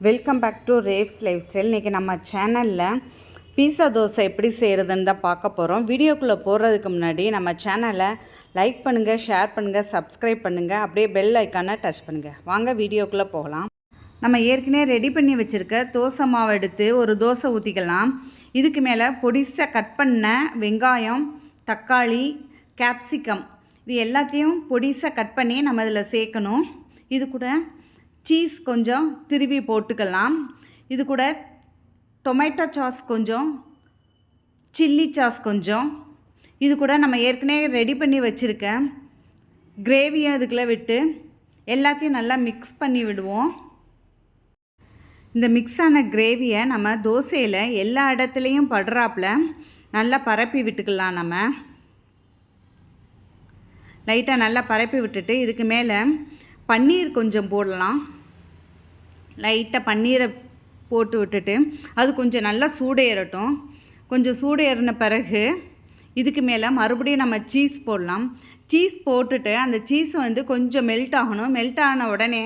Welcome back to Rev's life style இன்றைக்கி நம்ம சேனலில் பீஸா தோசை எப்படி செய்கிறதுன்னு தான் பார்க்க போகிறோம் வீடியோக்குள்ளே போகிறதுக்கு முன்னாடி நம்ம சேனலை லைக் பண்ணுங்கள் ஷேர் பண்ணுங்கள் சப்ஸ்கிரைப் பண்ணுங்கள் அப்படியே பெல் ஐக்கானை டச் பண்ணுங்கள் வாங்க வீடியோக்குள்ளே போகலாம். நம்ம ஏற்கனவே ரெடி பண்ணி வச்சுருக்க தோசை மாவு எடுத்து ஒரு தோசை ஊற்றிக்கலாம் இதுக்கு மேலே பொடிசை கட் பண்ண வெங்காயம் தக்காளி கேப்சிகம் இது எல்லாத்தையும் பொடிசை கட் பண்ணி நம்ம இதில் சேர்க்கணும். இது கூட சீஸ் கொஞ்சம் திருவி போட்டுக்கலாம். இது கூட டொமேட்டோ சாஸ் கொஞ்சம் சில்லி சாஸ் கொஞ்சம். இது கூட நம்ம ஏற்கனவே ரெடி பண்ணி வச்சுருக்க கிரேவியும் இதுக்குள்ளே விட்டு எல்லாத்தையும் நல்லா மிக்ஸ் பண்ணி விடுவோம். இந்த மிக்ஸ் ஆன கிரேவியை நம்ம தோசையில் எல்லா இடத்துலையும் படுறாப்புல நல்லா பரப்பி விட்டுக்கலாம் நம்ம. லைட்டாக நல்லா பரப்பி விட்டுட்டு இதுக்கு மேலே பன்னீர் கொஞ்சம் போடலாம். லைட்டாக பன்னீரை போட்டு விட்டுட்டு அது கொஞ்சம் நல்லா சூடேறட்டும். கொஞ்சம் சூடேறின பிறகு இதுக்கு மேலே மறுபடியும் நம்ம சீஸ் போடலாம். சீஸ் போட்டுட்டு அந்த சீஸ் வந்து கொஞ்சம் மெல்ட் ஆகணும். மெல்ட் ஆன உடனே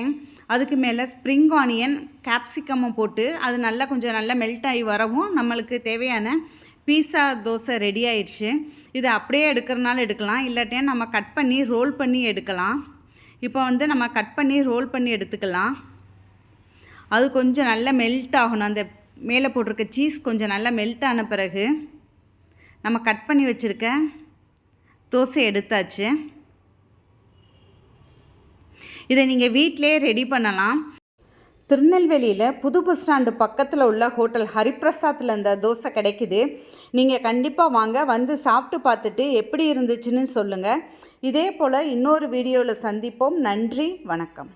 அதுக்கு மேலே ஸ்ப்ரிங் ஆனியன் கேப்சிகமும் போட்டு அது நல்லா கொஞ்சம் நல்லா மெல்ட் ஆகி வரவும் நம்மளுக்கு தேவையான பீஸா தோசை ரெடி ஆயிடுச்சு. இது அப்படியே எடுக்கிறனால எடுக்கலாம். இல்லாட்டியா நம்ம கட் பண்ணி ரோல் பண்ணி எடுக்கலாம். இப்போ வந்து நம்ம கட் பண்ணி ரோல் பண்ணி எடுத்துக்கலாம். அது கொஞ்சம் நல்லா மெல்ட் ஆகணும். அந்த மேலே போட்டிருக்க சீஸ் கொஞ்சம் நல்லா மெல்ட் ஆன பிறகு நம்ம கட் பண்ணி வச்சுருக்க தோசை எடுத்தாச்சு. இதை நீங்கள் வீட்டிலே ரெடி பண்ணலாம். திருநெல்வேலியில் புது பஸ் ஸ்டாண்டு பக்கத்தில் உள்ள ஹோட்டல் ஹரிப்பிரசாத்தில் இந்த தோசை கிடைக்குது. நீங்கள் கண்டிப்பாக வாங்க வந்து சாப்பிட்டு பார்த்துட்டு எப்படி இருந்துச்சுன்னு சொல்லுங்கள் இதே போல் இன்னொரு வீடியோவில் சந்திப்போம். நன்றி வணக்கம்.